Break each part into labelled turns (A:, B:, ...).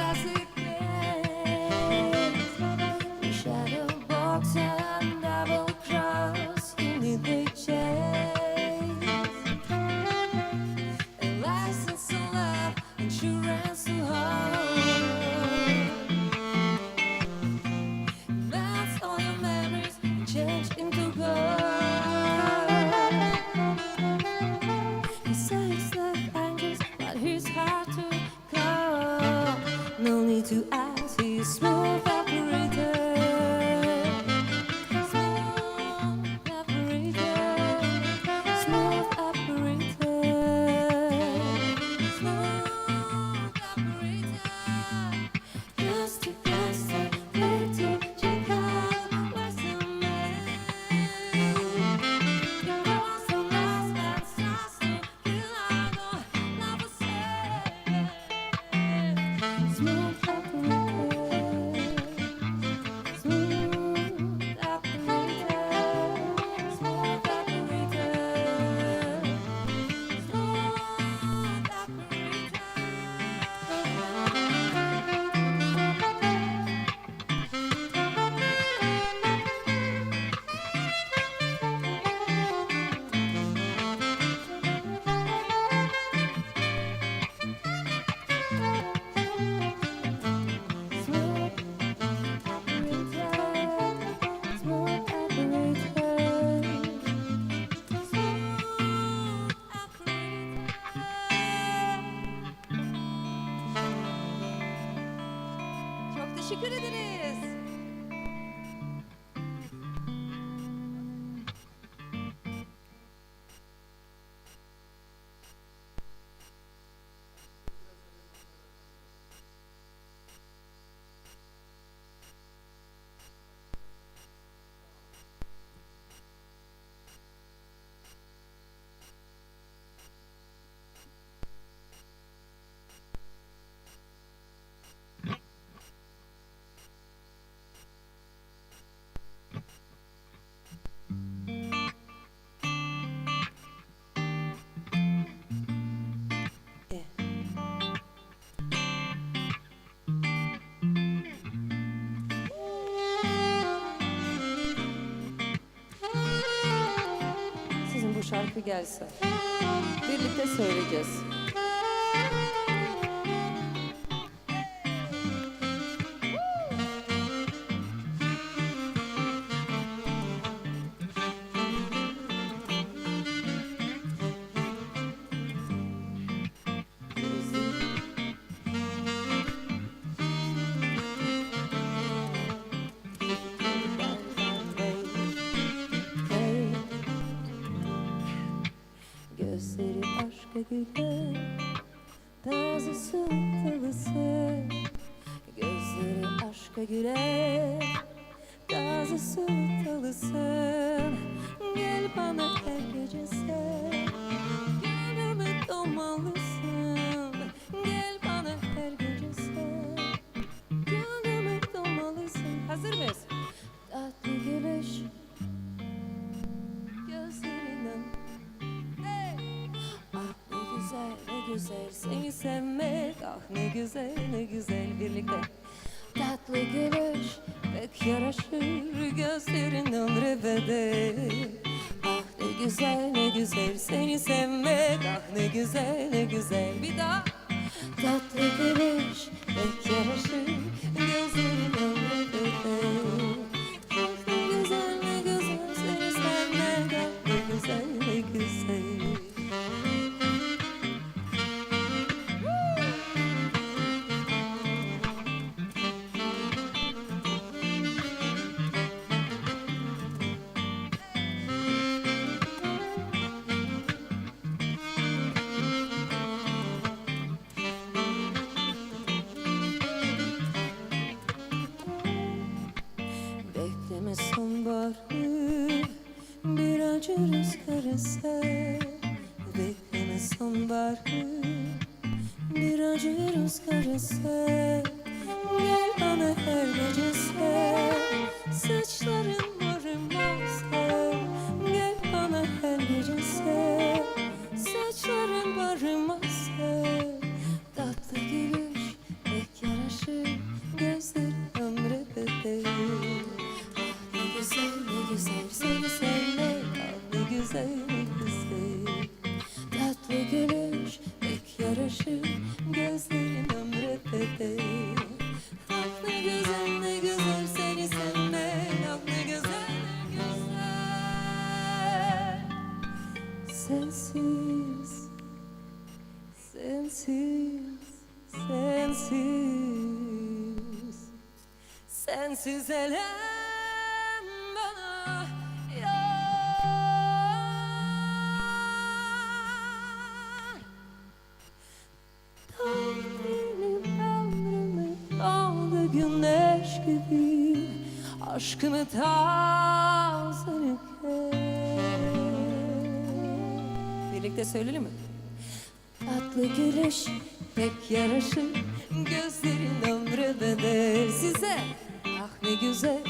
A: That's şarkı gelse. Birlikte söyleyeceğiz. Güler Tazısı talısı Gözleri aşka güler güzel seni sevmek Ah ne güzel ne güzel birlikte. Tatlı gülüş pek yaraşır gözlerin ömre bedel Ah ne güzel ne güzel seni sevmek Ah ne güzel ne güzel. Bir daha. Tatlı gülüş pek yaraşır gözlerin ömre bedel bir acı rüzgar eser Bekleme sonbaharı bir acı rüzgar eser Gel bana her gece sev Saçların Sensiz elem bana yar Tanrımın ömrümü aldı güneş gibi Aşkını tazelik Birlikte söyleyelim mi? Tatlı gülüş pek yaraşır Gözlerin ömre bedel size güzel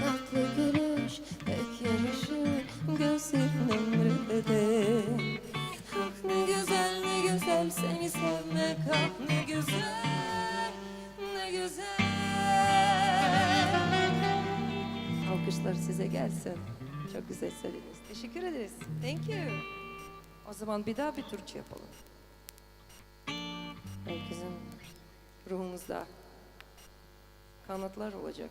A: Tatlı gülüş pek yaraşır Gözlerin ömre bedel Ah ne güzel ne güzel seni sevmek Ah ne güzel ne güzel Alkışlar size gelsin. Çok güzel söylediniz. Teşekkür ederiz. Thank you. O zaman bir daha bir Türkçe yapalım. Herkesin ruhumuzda kanatlar olacak.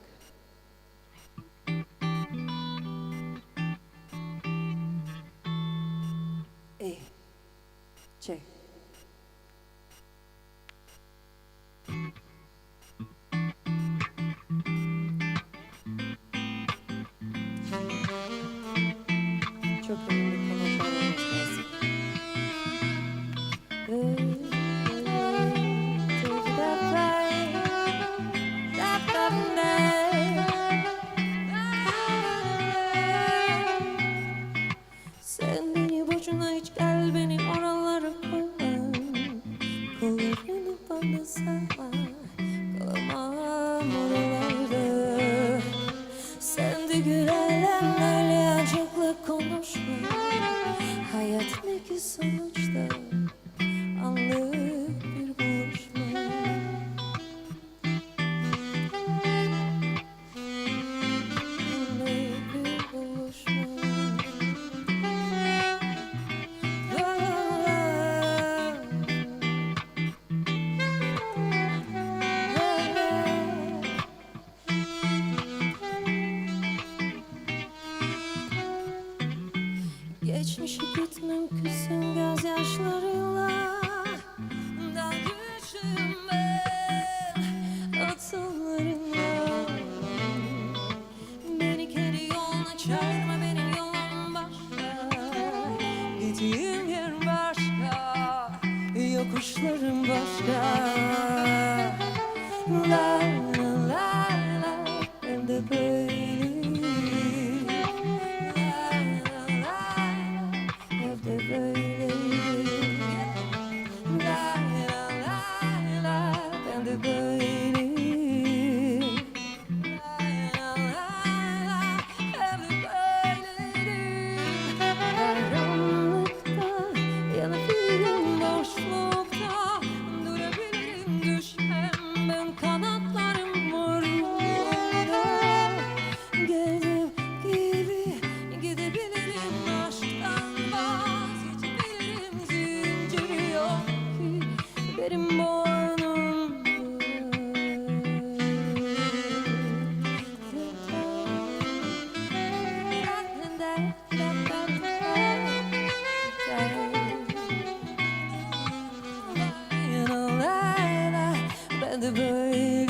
A: yalandı Sen de gülelim acıklı konuşma. Hayat ne ki sonuçta anlık bakışların başka. La la la la Ben de
B: böyle.
A: The böyle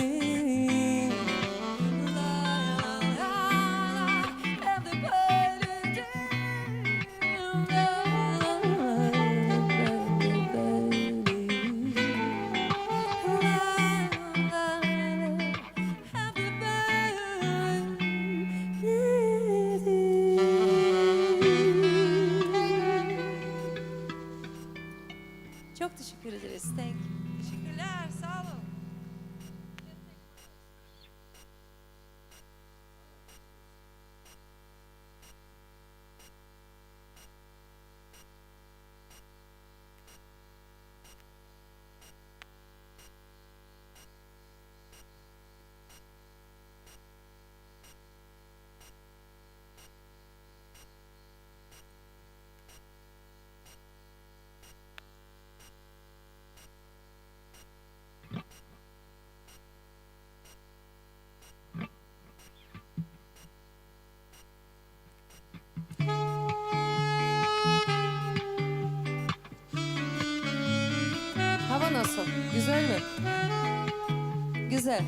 A: güzel.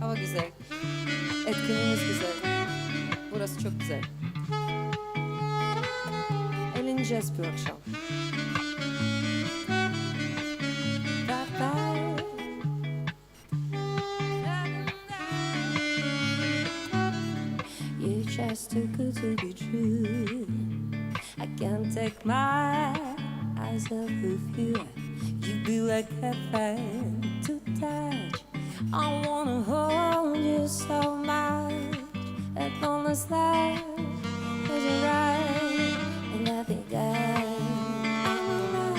A: Hava güzel. Etkinliğimiz güzel. Burası çok güzel. Eğleneceğiz bu akşam. You're just too good to be true. I can't take my eyes off of you. You be like a fire to die. I wanna hold you so much at long as life is right And I think I, I know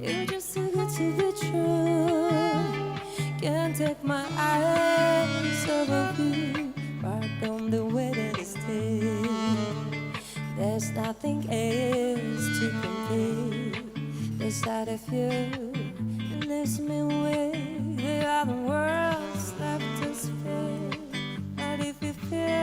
A: You're just too good to be true Can't take my eyes off of you Right from the way that it's There's nothing else to compare. This side of you leaves me with how the world slept us fit. But if you feel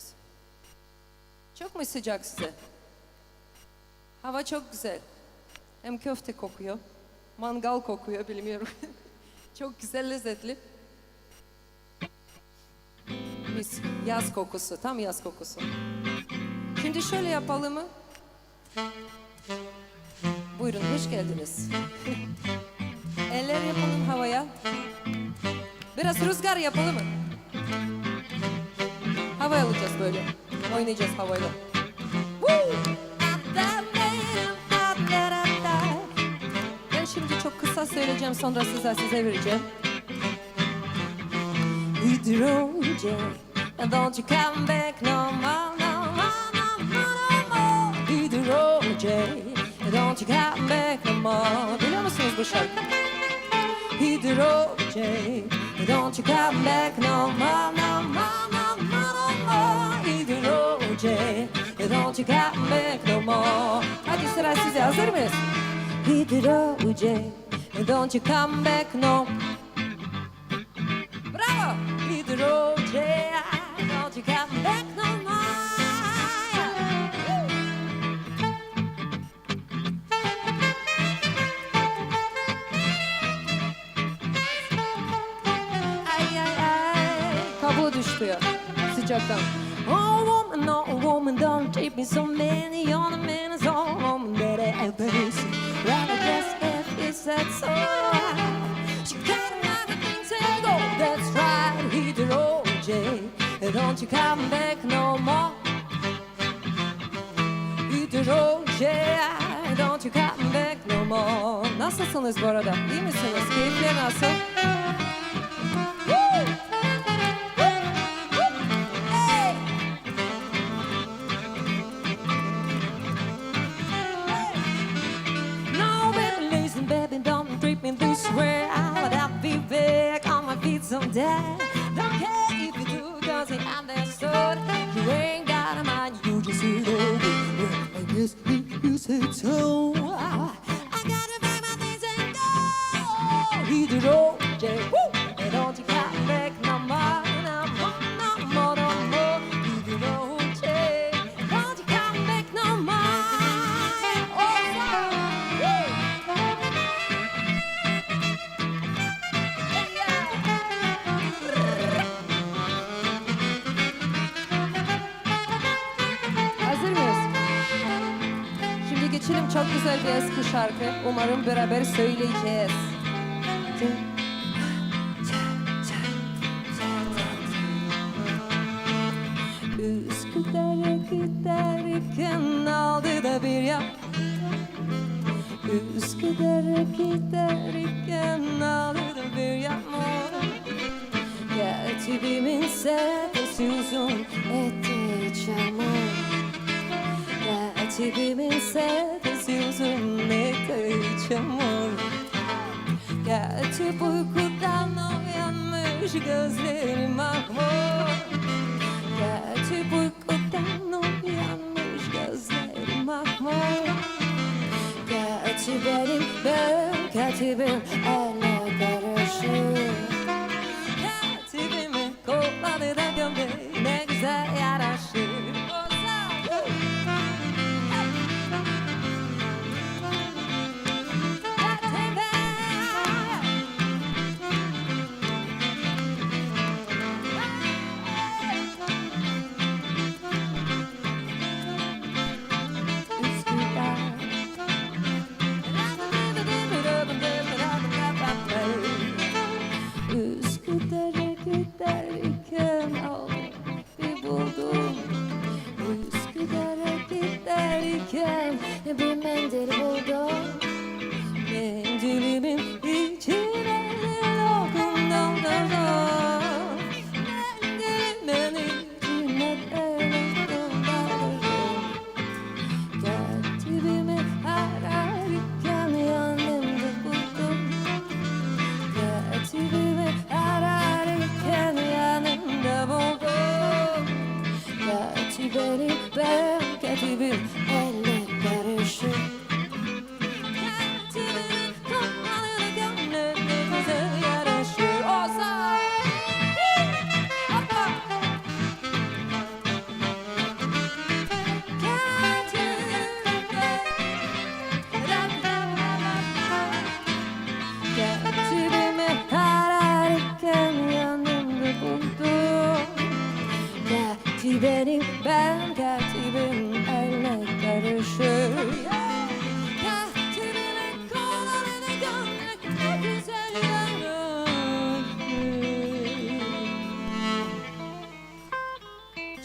A: Mıyız? Çok mu sıcak size? Hava çok güzel. Hem köfte kokuyor, mangal kokuyor bilmiyorum. çok güzel lezzetli. Mis, yaz kokusu, tam yaz kokusu. Şimdi şöyle yapalım mı? Buyurun, hoş geldiniz. Eller yapalım havaya. Biraz rüzgar yapalım mı? Hava alacağız böyle. Oynayacağız havayla. Ben şimdi çok kısa söyleyeceğim sonra size size vereceğim. Hydrogen, and don't you come back no more, no more, no more, no more. Hydrogen, and don't you come back no more. Biliyor musunuz bu şarkıyı? Hydrogen, and don't you come back no more, no more, no more, more. Hydrogen, and don't you come back no more. Hadi sıra size hazır mıyız? Hydrogen, and don't you come back no Bravo! Hydrogen, don't you come back no more. Kabuğu düştü ya sıcaktan. Oh woman, no woman, don't treat me so many. You're the man, is all woman that I ever seen. Rather just if it's that so. She can't imagine things and go. That's right, hit the road, Jay. Don't you come back no more. Hit the road, Jay. Don't you come back no more. Nasılsınız bu arada? İyi misiniz? Keyifler nasıl? Someday. Don't care if you do, cause it understood. You ain't got a mind, you just sit over. Well, I guess you said so. I güzel bir eski şarkı. Umarım beraber söyleyeceğiz. 늘 곁을 알라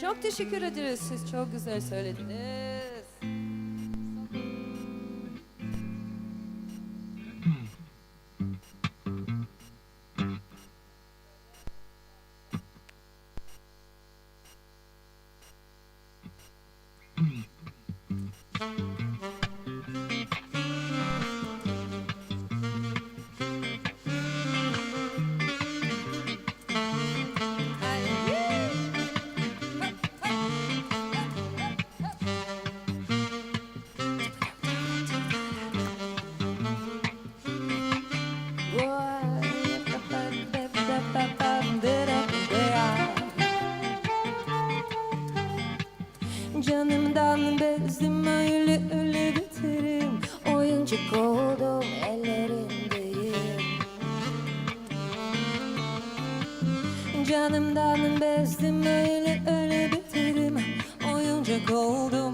A: Çok teşekkür ederiz. Siz çok güzel söylediniz. Canımdan bezdim öyle öyle biterim Oyuncak oldum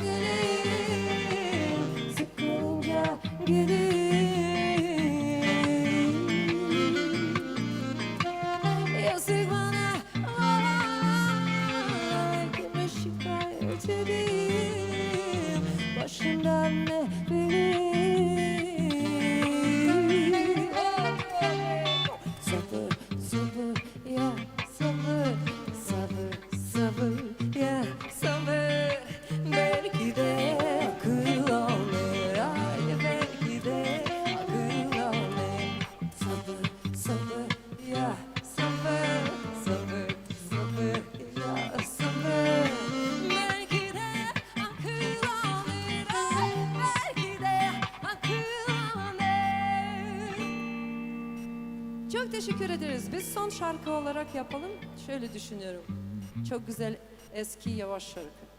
A: teşekkür ederiz. Biz son şarkı olarak yapalım. Şöyle düşünüyorum. Çok güzel eski yavaş şarkı.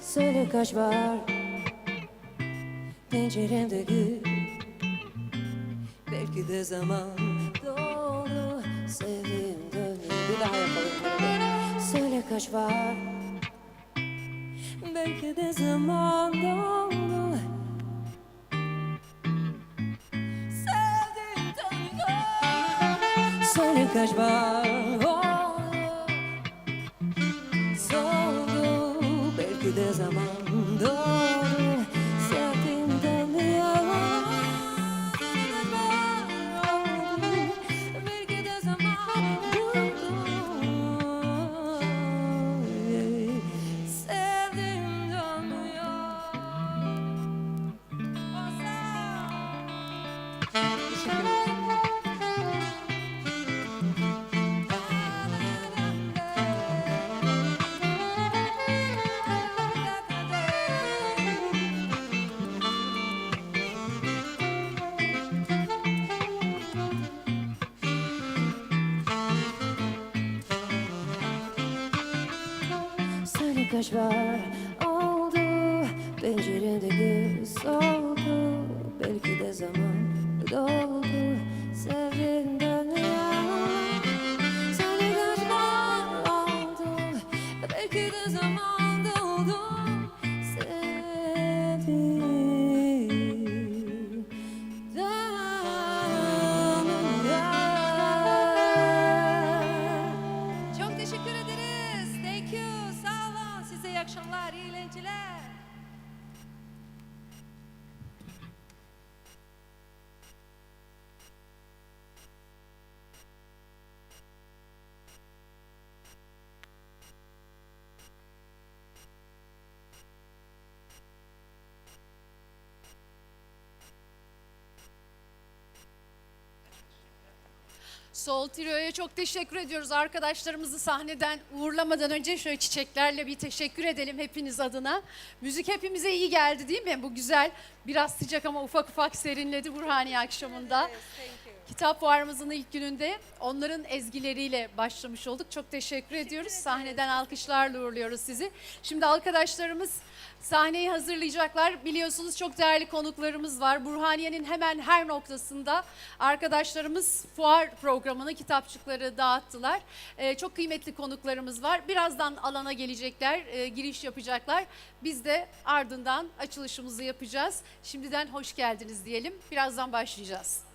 A: Söyle kaç var? Penceremde gül. Belki de zaman Kaç var. Belki de zaman doldu. Sevdiğim dönüyor Söyle kaç var Oh, Soldu belki de zaman doğru Söyle kaç var oldu. Pencerede gül soldu Belki de zaman doldu. Sevdiğinden
B: Soul Trio'ya çok teşekkür ediyoruz. Arkadaşlarımızı sahneden uğurlamadan önce şöyle çiçeklerle bir teşekkür edelim hepiniz adına. Müzik hepimize iyi geldi değil mi? Bu güzel, biraz sıcak ama ufak ufak serinledi Burhaniye akşamında. Kitap fuarımızın ilk gününde onların ezgileriyle başlamış olduk. Çok teşekkür, ediyoruz. Sahneden alkışlarla uğurluyoruz sizi. Şimdi arkadaşlarımız sahneyi hazırlayacaklar. Biliyorsunuz çok değerli konuklarımız var. Burhaniye'nin hemen her noktasında arkadaşlarımız fuar programını, kitapçıkları dağıttılar. Ee, çok kıymetli konuklarımız var. Birazdan alana gelecekler, e, giriş yapacaklar. Biz de ardından açılışımızı yapacağız. Şimdiden hoş geldiniz diyelim. Birazdan başlayacağız.